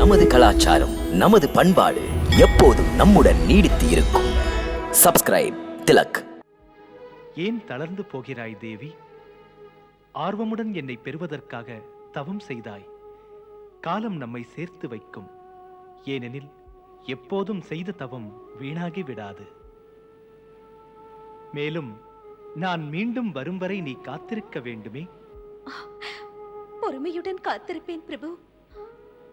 நமது கலாச்சாரம் நமது பண்பாடு எப்போதும் நம்முடன் நீடித்து இருக்கும். சப்ஸ்கிரைப் திலக். ஏன் தளர்ந்து போகிறாய் தேவி? ஆர்வமுடன் என்னை பெறுவதற்காக தவம் செய்தாய். காலம் நம்மை சேர்த்து வைக்கும். ஏனெனில் எப்போதும் செய்த தவம் வீணாகி விடாது. மேலும் நான் மீண்டும் வரும் வரை நீ காத்திருக்க வேண்டுமே? பொறுமையுடன் காத்திருப்பேன் பிரபு.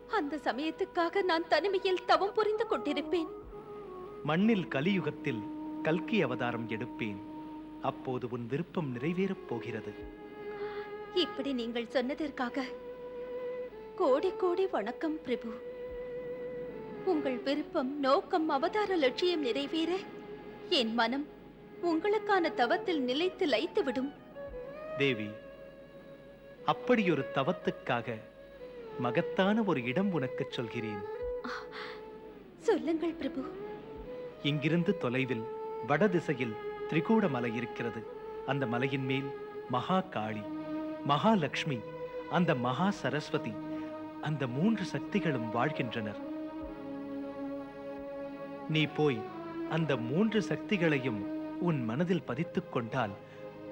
அந்த சமயத்துக்காக நான் தனிமையில் தவம் புரிந்து கொண்டிருப்பேன். மண்ணில் கலியுகத்தில் கல்கி அவதாரம் எடுப்பேன். அப்போது உன் விருப்பம் நிறைவேறப் போகிறது. இப்படி நீங்கள் சொன்னதற்காக கோடி கோடி வணக்கம் பிரபு. உங்கள் விருப்பம் நோக்கம் அவதார லட்சியம் நிறைவேற என் மனம் உங்களுக்கான தவத்தில் நிலைத்து லைத்துவிடும் தேவி அப்படியொரு தவத்துக்காக மகத்தான ஒரு இடம் உனக்குச் சொல்கிறேன். சொல்லுங்கள் பிரபு. இங்கிருந்து தொலைவில் வடதிசையில் திரிகூட மலை இருக்கிறது. அந்த மலையின் மேல் மகா காளி மகாலட்சுமி அந்த மகா சரஸ்வதி அந்த மூன்று சக்திகளும் வாழ்கின்றனர். நீ போய் அந்த மூன்று சக்திகளையும் உன் மனதில் பதித்துக் கொண்டால்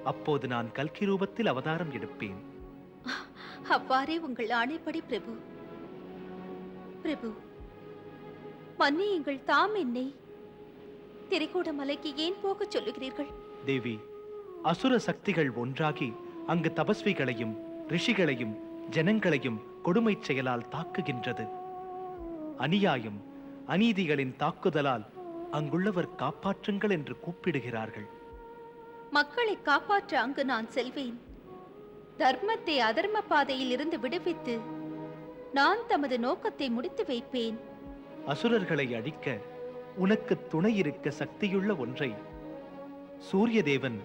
அப்போது நான் கல்கி ரூபத்தில் அவதாரம் எடுப்பேன். அவ்வாறே உங்கள் ஆணைப்படி பிரபு. பிரபு மன்னியுங்கள் தாம் என்னை திரிகூட மலைக்கு ஏன் போகச் சொல்லுகிறீர்கள்? தேவி அசுர சக்திகள் ஒன்றாகி அங்கு தபஸ்விகளையும் ரிஷிகளையும் ஜனங்களையும் கொடுமைச் செயலால் தாக்குகின்றது. அநியாயம் அநீதிகளின் தாக்குதலால் அங்குள்ளவர் காப்பாற்றுங்கள் என்று கூப்பிடுகிறார்கள். மக்களை காப்பாற்ற அங்கு நான் செல்வேன். தர்மத்தை அதர்ம பாதையில் இருந்து விடுவித்து நான் தமது நோக்கத்தை முடித்து வைப்பேன். அசுரர்களை அழிக்க உனக்கு துணை இருக்க சக்தியுள்ள ஒன்றை சூரிய தேவன்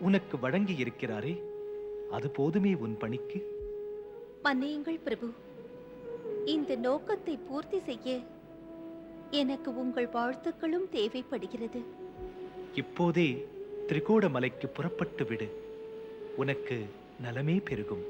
உனக்கு வழங்கி இருக்கிறாரே அது போதுமே உன் பணிக்கு. மன்னியுங்கள் பிரபு இந்த நோக்கத்தை பூர்த்தி செய்ய எனக்கு உங்கள் வாழ்த்துக்களும் தேவைப்படுகிறது. இப்போதே திரிகோட மலைக்கு புறப்பட்டு விடு. உனக்கு நலமே பெருகும்.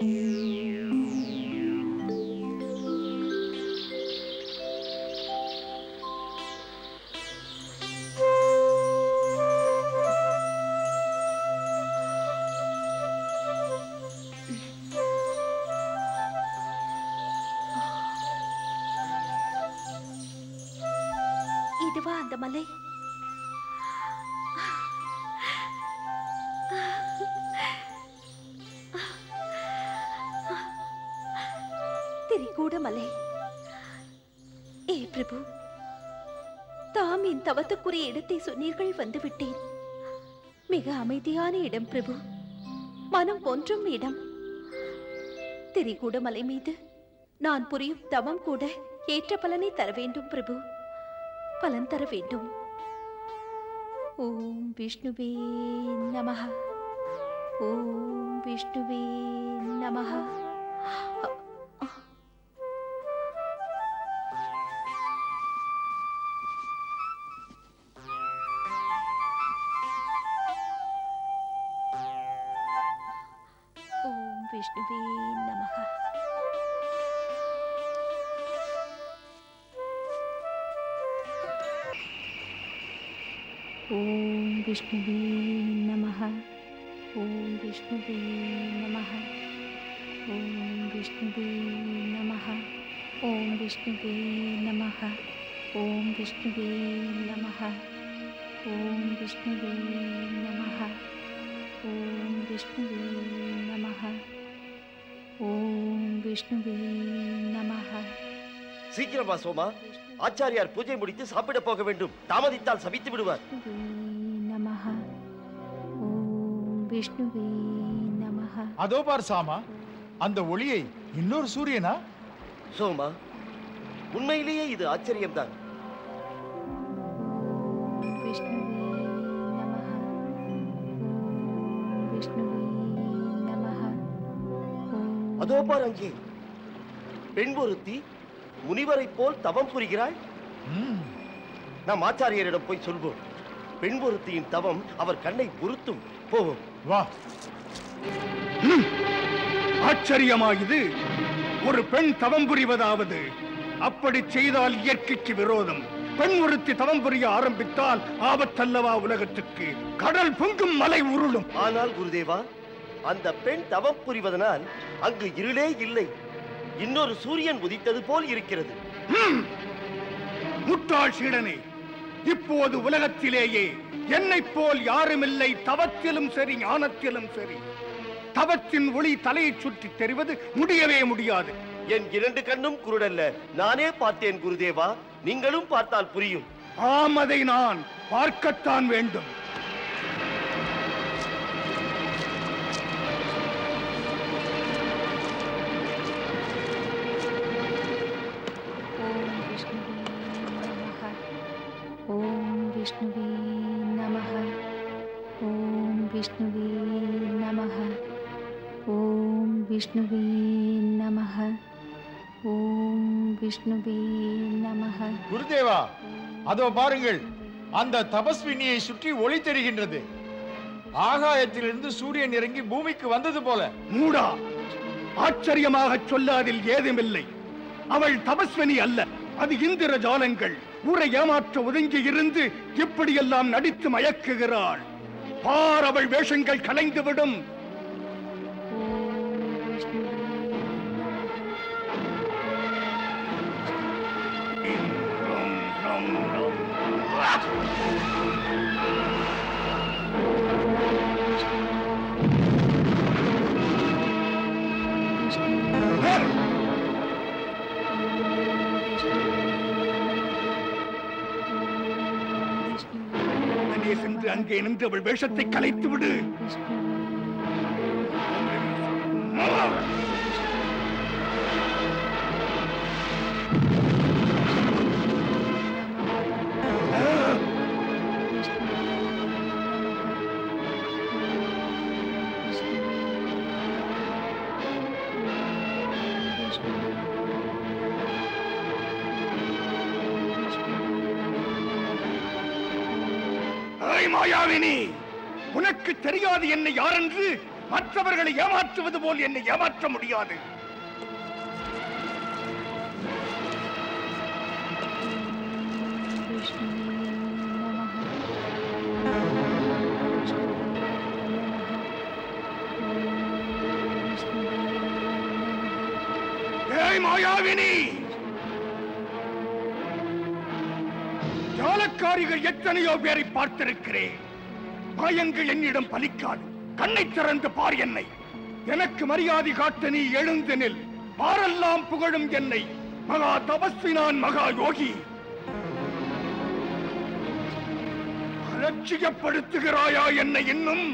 you. திரிகூட மலை ஏ தாம் என் தவத்துக்குரிய இடத்தை சொன்னீர்கள் வந்துவிட்டேன் மிக அமைதியான இடம் பிரபு மனம் ஒன்றும் இடம். திரிகூட மலை மீது நான் புரியும் தவம் கூட ஏற்ற பலனை தர வேண்டும் பிரபு பலன் தர வேண்டும். ஓம் விஷ்ணுவே நமः ஓம் விஷ்ணுவே நமः ஓம் விஷ்ணுவே நமः ஓம் விஷ்ணுவே நமः ஓம் விஷ்ணுவே நமः ஓம் விஷ்ணுவே நமः ஓம் விஷ்ணுவே நமः ஓம் விஷ்ணுவே நமः ஓம் விஷ்ணுவே நமः விஷ்ணுவே நமः ஓம் விஷ்ணுவே நமः சீக்கிரமா சோமா. ஆச்சாரியார் பூஜை முடித்து சாப்பிட போக வேண்டும். தாமதித்தால் சபித்து விடுவார். விஷ்ணுவே நமः ஓம் விஷ்ணுவே நமः அதோ பார் சாமா. அந்த ஒளியை இன்னொரு சூரியனா? சோமா உண்மையிலேயே இது ஆச்சரியம்தான். அதோ பார் அங்கே. பெண் ஒருத்தி முனிவரைப் போல் தவம் புரிகிறாள்? ம், நாம் ஆச்சாரியரிடம் போய் சொல்வோம். பெண் ஒருத்தியின் தவம் அவர் கண்ணை உறுத்தும் போவோம். வா. ஆச்சரியமா இது ஒரு பெண் தவம் புரிவதாவது. அப்படி செய்தால் இயற்கைக்கு விரோதம். பெண் ஒருத்தி தவம் புரிய ஆரம்பித்தால் ஆபத்தல்லவா உலகத்துக்கு. கடல் பொங்கும் மலை உருளும். ஆனால் குருதேவா அந்த பெண் தவம் புரிவதனால் அங்கு இருளே இல்லை. இன்னொரு சூரியன் உதித்தது போல் இருக்கிறது. முட்டாள் சீடனே இப்போது உலகத்திலேயே என்னைப் போல் யாருமில்லை தவத்திலும் சரி ஞானத்திலும் சரி. தவத்தின் ஒளி தலையை சுற்றி தெரிவது முடியவே முடியாது. என் இரண்டு கண்ணும் குருடல்ல. நானே பார்த்தேன் குருதேவா. நீங்களும் பார்த்தால் புரியும். ஆம் அதை நான் பார்க்கத்தான் வேண்டும். விஷ்ணுவே நமः ஓம் விஷ்ணுவே நமः ஓம் விஷ்ணுவே நமः குருதேவா அதோ பாருங்கள் அந்த தபஸ்வினியை சுற்றி ஒளி தெரிகின்றது. ஆகாயத்திலிருந்து சூரியன் இறங்கி பூமிக்கு வந்தது போல. மூடா ஆச்சரியமாக சொல்லாதில் ஏதுமில்லை. அவள் தபஸ்வினி அல்ல அது இந்திர ஜாலங்கள் ஊரை ஏமாற்ற ஒதுங்கி இருந்து இப்படியெல்லாம் நடித்து மயக்குகிறாள். பார் அவள் வேஷங்கள் கலைந்துவிடும். ஓம் உடனே சென்று அங்கே நின்று அவள் வேஷத்தை கலைத்து விடு ஐ மாயாவினி. உனக்கு தெரியாது என்னை யாரென்று மற்றவர்களை ஏமாற்றுவது போல் என்னை ஏமாற்ற முடியாது. மாயாவினி! ஜாலக்காரிகள் எத்தனையோ பேரை பார்த்திருக்கிறேன். மாயங்கள் என்னிடம் பலிக்காது. கண்ணை திறந்து பார் என்னை. எனக்கு மரியாதை காட்ட நீ எழுந்து நில். பாரெல்லாம் புகழும் என்னை. மகா தபஸ்வி நான் மகா யோகி. அலட்சியப்படுத்துகிறாயா என்னை இன்னும்?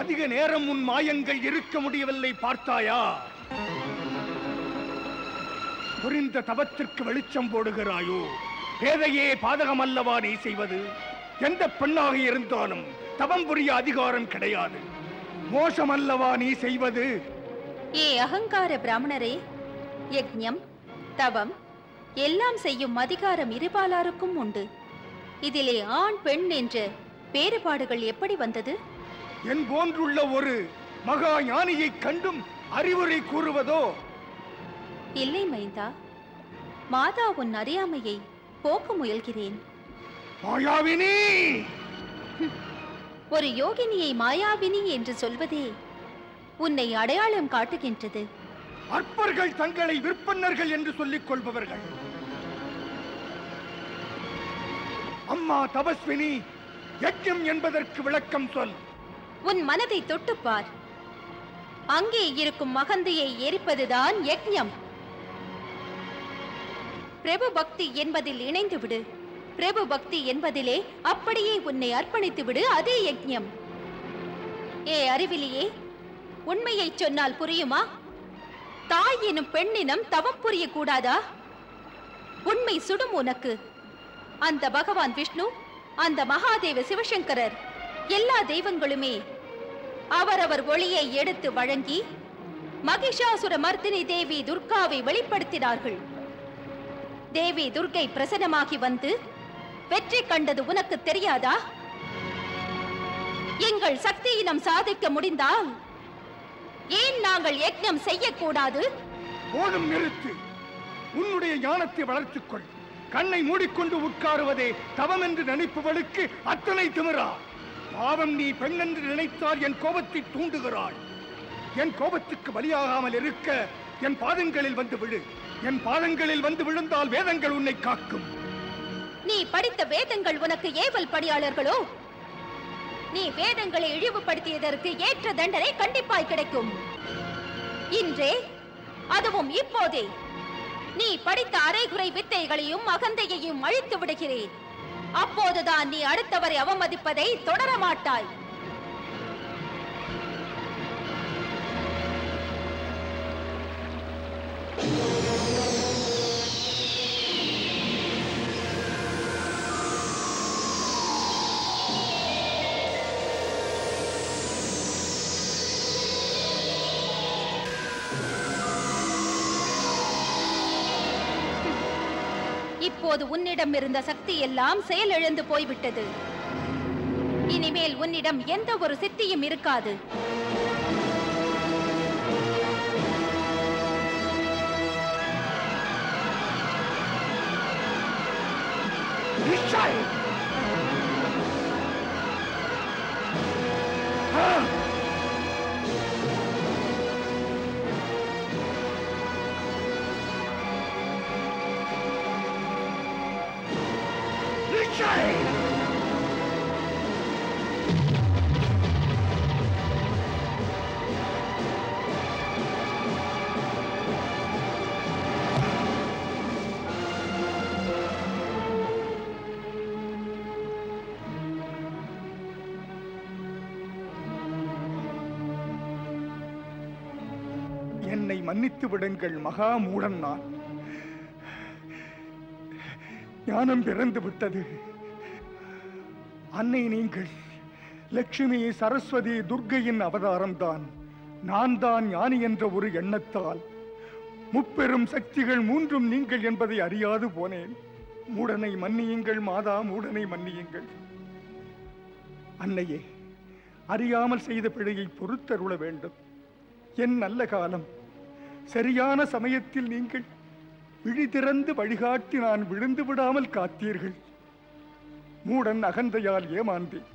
அதிக நேரம் உன் மாயங்கள் இருக்க முடியவில்லை பார்த்தாயா? புரிந்த தவத்திற்கு வெளிச்சம் போடுகிறாயோ? பேதையே பாதகம் அல்லவா நீ செய்வது? எந்த பெண்ணாக இருந்தாலும் தவம் புரிய அதிகாரம் கிடையாது. மோசம் அல்லவா நீ செய்வது? ஏ அகங்கார பிராமணரே யக்ஞம் தவம் எல்லாம் செய்யும் அதிகாரம் இருபாலாருக்கும் உண்டு. இதிலே ஆண் பெண் என்ற வேறுபாடுகள் எப்படி வந்தது? என் போன்றுள்ள ஒரு மகா ஞானியைக் கண்டும் அறிவுரை கூறுவதோ? இல்லை மைந்தா. மாதா உன் அறியாமையை போக்க முயல்கிறேன். மாயாவினி! ஒரு யோகினியை மாயாவினி என்று சொல்வதே உன்னை அடையாளம் காட்டுகின்றது. அற்பர்கள் தங்களை விற்பன்னர்கள் என்று சொல்லிக் கொள்பவர்கள். அம்மா தபஸ்வினி யஜ்யம் என்பதற்கு விளக்கம் சொல். உன் மனதை தொட்டுப் பார். அங்கே இருக்கும் மகந்தையை எரிப்பதுதான் யக்ஞம் பிரபு பக்தி என்பதில் இணைந்து விடு. பிரபு பக்தி என்பதிலே அப்படியே உன்னை அர்ப்பணித்து விடு அதே யக்ஞம் ஏ அறிவிலியே உண்மையை சொன்னால் புரியுமா? தாய் எனும் பெண்ணினம் தவம் புரியக்கூடாதா? உண்மை சுடும் உனக்கு. அந்த பகவான் விஷ்ணு அந்த மகாதேவ சிவசங்கரர் எல்லா தெய்வங்களுமே அவரவர் ஒளியை எடுத்து வழங்கி மகிஷாசுர மர்தினி தேவி துர்காவை வெளிப்படுத்தினார்கள். தேவி துர்க்கை பிரசன்னமாகி வந்து வெற்றி கண்டது உனக்கு தெரியாதா? எங்கள் சக்தியினம் சாதிக்க முடிந்தால் ஏன் நாங்கள் யக்ஞம் செய்யக்கூடாது? போதும் நிறுத்து. உன்னுடைய ஞானத்தை வளர்த்துக் கொள் கண்ணை மூடிக்கொண்டு உட்காருவதே தவம் என்று நினைப்பவளுக்கு அத்தனை திமிரா. பாவம் நீ பெண் என்று நினைத்தால் என் கோபத்தை தூண்டுகிறாள் என் கோபத்துக்கு பலியாகாமல் இருக்க என் பாதங்களில் வந்து விழு. என் பாதங்களில் வந்து விழுந்தால் வேதங்கள் உன்னை காக்கும். நீ படித்த வேதங்கள் உனக்கு ஏவல் பணியாளர்களோ? நீ வேதங்களை இழிவுபடுத்தியதற்கு ஏற்ற தண்டனை கண்டிப்பாய் கிடைக்கும். இன்றே அதுவும் இப்போதே நீ படித்த அரைகுறை வித்தைகளையும் அகந்தையையும் அழித்து விடுகிறேன். அப்போதுதான் நீ அடுத்தவரை அவமதிப்பதை தொடர மாட்டாய் இப்போது உன்னிடம் இருந்த சக்தி எல்லாம் செயலிழந்து போய்விட்டது. இனிமேல் உன்னிடம் எந்த ஒரு சித்தியும் இருக்காது. நிச்சய் என்னை மன்னித்து விடுங்கள் மகா மூடன் நான் ஞானம் பிறந்து விட்டது. அன்னை நீங்கள் லட்சுமி சரஸ்வதி துர்கையின் அவதாரம்தான். நான் தான் ஞானி என்ற ஒரு எண்ணத்தால். முப்பெரும் சக்திகள் மூன்றும் நீங்கள் என்பதை அறியாது போனேன். மூடனை மன்னியுங்கள் மாதா மூடனை மன்னியுங்கள். அன்னையே அறியாமல் செய்த பிழையை பொறுத்தருள வேண்டும். என் நல்ல காலம் சரியான சமயத்தில் நீங்கள் விழி திறந்து வழிகாட்டி நான் விழுந்து விடாமல் காத்தீர்கள். மூடன் அகந்தையால் ஏமாந்தேன்.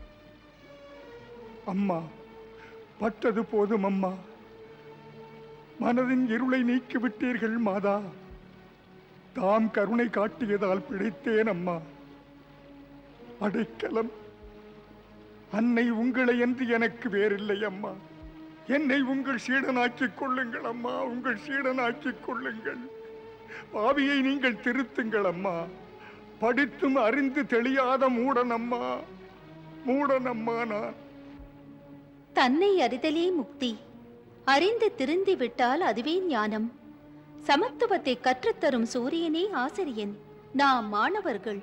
அம்மா பட்டது போதும் அம்மா. மனதின் இருளை நீக்கிவிட்டீர்கள் மாதா. தாம் கருணை காட்டியதால் பிழைத்தேன் அம்மா. அடைக்கலம் அன்னை உங்களை என்று எனக்கு வேறில்லை அம்மா. என்னை உங்கள் சீடனாக்கிக் கொள்ளுங்கள் அம்மா உங்கள் சீடனாக்கிக் கொள்ளுங்கள். பாவியை நீங்கள் திருத்துங்கள் அம்மா. படித்தும் அறிந்து தெளியாத மூடனம்மா மூடனம்மா நான். தன்னை அறிதலே முக்தி. அறிந்து திருந்தி விட்டால் அதுவே ஞானம். சமத்துவத்தை கற்றுத்தரும் சூரியனே ஆசிரியன் நாம் மாணவர்கள்.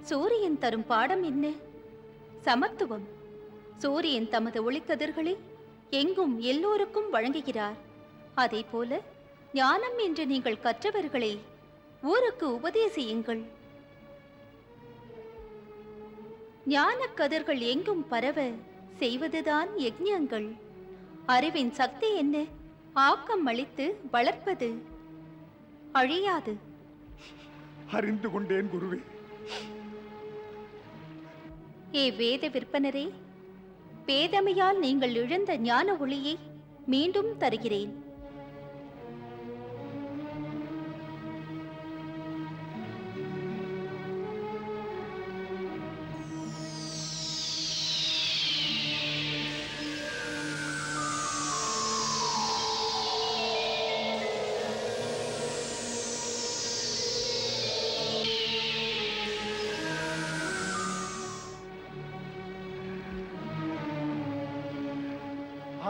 சூரியன் தரும் பாடம் என்ன? சமத்துவம். சூரியன் தமது ஒளிக்கதிர்களை எங்கும் எல்லோருக்கும் வழங்குகிறார். அதே போல ஞானம் என்று நீங்கள் கற்றவர்களை ஊருக்கு உபதேசியுங்கள். ஞானக் கதிர்கள் எங்கும் பரவ செய்வதுதான் யஜ்ஞங்கள். அறிவின் சக்தி என்ன? ஆக்கம் அளித்து வளர்ப்பது. அழியாது. அறிந்து கொண்டேன் குருவே. ஏ வேத விற்பனரே பேதமையால் நீங்கள் இழந்த ஞான ஒளியை மீண்டும் தருகிறேன்.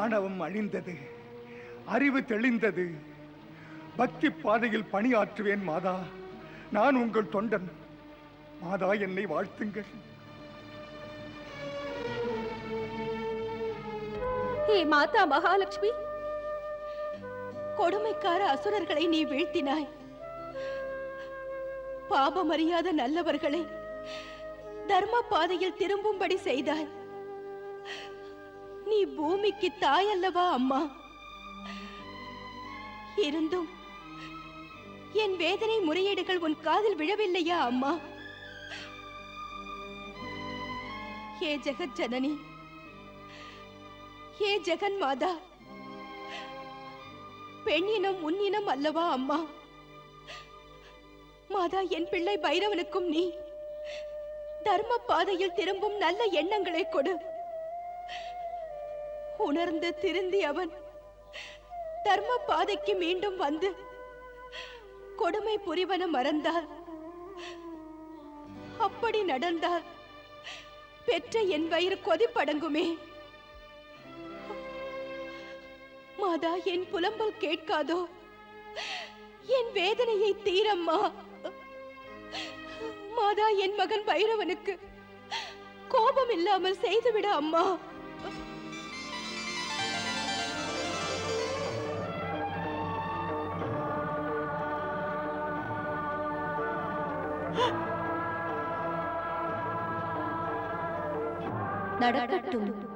ஆணவம் அழிந்தது அறிவு தெளிந்தது. பக்தி பாதையில் பணியாற்றுவேன் மாதா. நான் உங்கள் தொண்டன். மாதா என்னை வாழ்த்துங்கள். ஏ மாதா மகாலட்சுமி கொடுமைக்கார அசுரர்களை நீ வீழ்த்தினாய். பாபமறியாத நல்லவர்களை தர்ம பாதையில் திரும்பும்படி செய்தாய். நீ பூமிக்கு தாய் அல்லவா அம்மா? இருந்தும் என் வேதனை முறையீடுகள் உன் காதில் விழவில்லையா அம்மா? ஏ ஜெகத் ஜனனி ஏ ஜெகன் மாதா பெண்ணினம் உன்னினம் அல்லவா அம்மா? மாதா என் பிள்ளை பைரவனுக்கும் நீ தர்ம பாதையில் திரும்பும் நல்ல எண்ணங்களை கொடு. உணர்ந்து திருந்தி அவன் தர்ம பாதைக்கு மீண்டும் வந்து கொடுமை புரிவன மறந்தால் அப்படி நடந்தால் பெற்ற என் வயிறு கொதிப்படங்குமே மாதா என் புலம்பல் கேட்காதோ? என் வேதனையை தீரம்மா? மாதா என் மகன் பைரவனுக்கு கோபம் இல்லாமல் செய்துவிட அம்மா. நடக்கட்டும்.